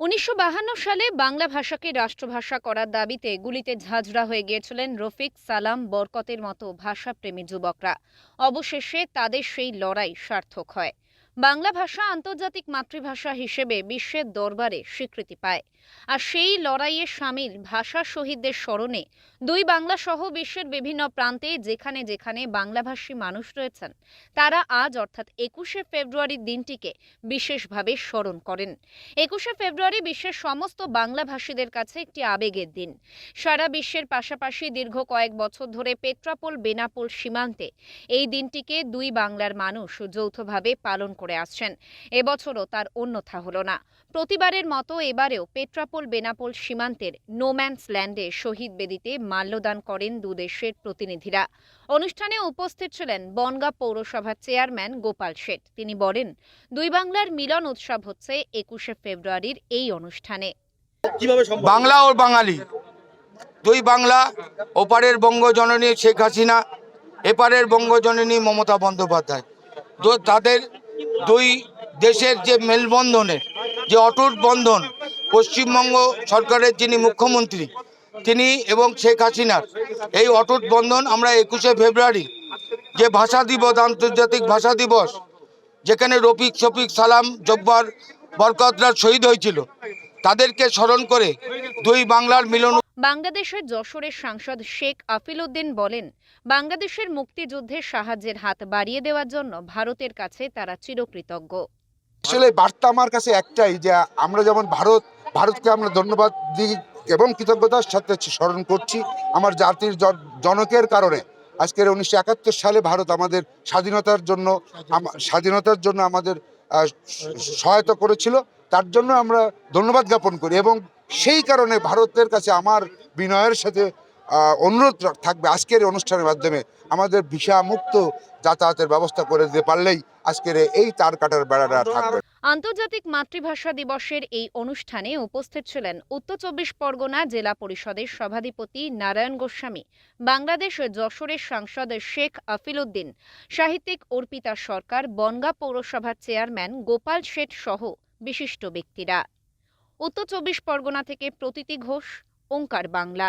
উনিশশো সালে বাংলা ভাষাকে রাষ্ট্রভাষা করার দাবিতে গুলিতে ঝাঁঝরা হয়ে গিয়েছিলেন রফিক সালাম বরকতের মতো ভাষাপ্রেমী যুবকরা। অবশেষে তাদের সেই লড়াই সার্থক হয়। বাংলা ভাষা আন্তর্জাতিক মাতৃভাষা হিসেবে বিশ্বের দরবারে স্বীকৃতি পায়। আর সেই লড়াইয়ে সামিল ভাষা শহীদদের স্মরণে দুই বাংলা সহ বিশ্বের বিভিন্ন প্রান্তে যেখানে যেখানে বাংলাভাষী মানুষ রয়েছেন, তারা আজ অর্থাৎ একুশে ফেব্রুয়ারির দিনটিকে বিশেষভাবে স্মরণ করেন। একুশে ফেব্রুয়ারি বিশ্বের সমস্ত বাংলাভাষীদের কাছে একটি আবেগের দিন। সারা বিশ্বের পাশাপাশি দীর্ঘ কয়েক বছর ধরে পেট্রাপোল, বেনাপোল সীমান্তে এই দিনটিকে দুই বাংলার মানুষ যৌথভাবে পালন করে আসছেন। এবছরও তার অন্যথা হলো না। প্রতিবারের মতো এবারেও পেট্রাপোল বেনাপোল সীমান্তের নোম্যান্স ল্যান্ডে শহীদ বেদিতে মাল্যদান করেন দুদেশের প্রতিনিধিরা। অনুষ্ঠানে উপস্থিত ছিলেন বনগাঁ পৌরসভার চেয়ারম্যান গোপাল শেঠ। তিনি বলেন দুই বাংলার মিলন উৎসব হচ্ছে একুশে ফেব্রুয়ারির এই অনুষ্ঠানে। বাংলা ও বাঙালি। দুই বাংলা ওপারের বঙ্গজননী শেখ হাসিনা এপারের বঙ্গজননী মমতা বন্দ্যোপাধ্যায়। তো তাদের দুই দেশের যে মেলবন্ধনের, যে অটুট বন্ধন, পশ্চিমবঙ্গ সরকারের যিনি মুখ্যমন্ত্রী, তিনি এবং শেখ হাসিনার, এই অটুট বন্ধন আমরা একুশে ফেব্রুয়ারি, যে ভাষা দিবস, আন্তর্জাতিক ভাষা দিবস, যেখানে রফিক শফিক সালাম, জব্বার বরকতরা শহীদ হয়েছিল তাদেরকে স্মরণ করে দুই বাংলার মিলন বাংলাদেশের যশোরের সাংসদ শেখ আফিল উদ্দিন বলেন বাংলাদেশের মুক্তিযুদ্ধের সাহায্যের হাত বাড়িয়ে দেওয়ার জন্য ভারতের কাছে তারা চিরকৃতজ্ঞ। আসলে বার্তা আমার কাছে একটাই যে আমরা যেমন ভারত ভারতকে আমরা ধন্যবাদ দিই এবং কৃতজ্ঞতার সাথে স্মরণ করছি আমার জাতির জন- জনকের কারণে। আজকের উনিশশো একাত্তর সালে ভারত আমাদের স্বাধীনতার জন্য স্বাধীনতার জন্য আমাদের আহ, সহায়তা করেছিল। তার জন্য আমরা ধন্যবাদ জ্ঞাপন করি এবং সেই কারণে ভারতের কাছে আমার বিনয়ের সাথে আহ, অনুরোধ থাকবে আজকের অনুষ্ঠানের মাধ্যমে। আমাদের ভিসা মুক্ত যাতায়াতের ব্যবস্থা করে দিতে পারলেই আজকের এই তার কাটার বেড়াটা থাকবে। আন্তর্জাতিক মাতৃভাষা দিবসের এই অনুষ্ঠানে উপস্থিত ছিলেন উত্তর চব্বিশ পরগনা জেলা পরিষদের সভাধিপতি নারায়ণ গোস্বামী বাংলাদেশ যশোরের সাংসদ শেখ আফিল উদ্দিন সাহিত্যিক অর্পিতা সরকার বনগাঁ পৌরসভার চেয়ারম্যান গোপাল শেঠ সহ বিশিষ্ট ব্যক্তিরা। উত্তর চব্বিশ পরগনা থেকে প্রতীতি ঘোষ ওঙ্কার বাংলা।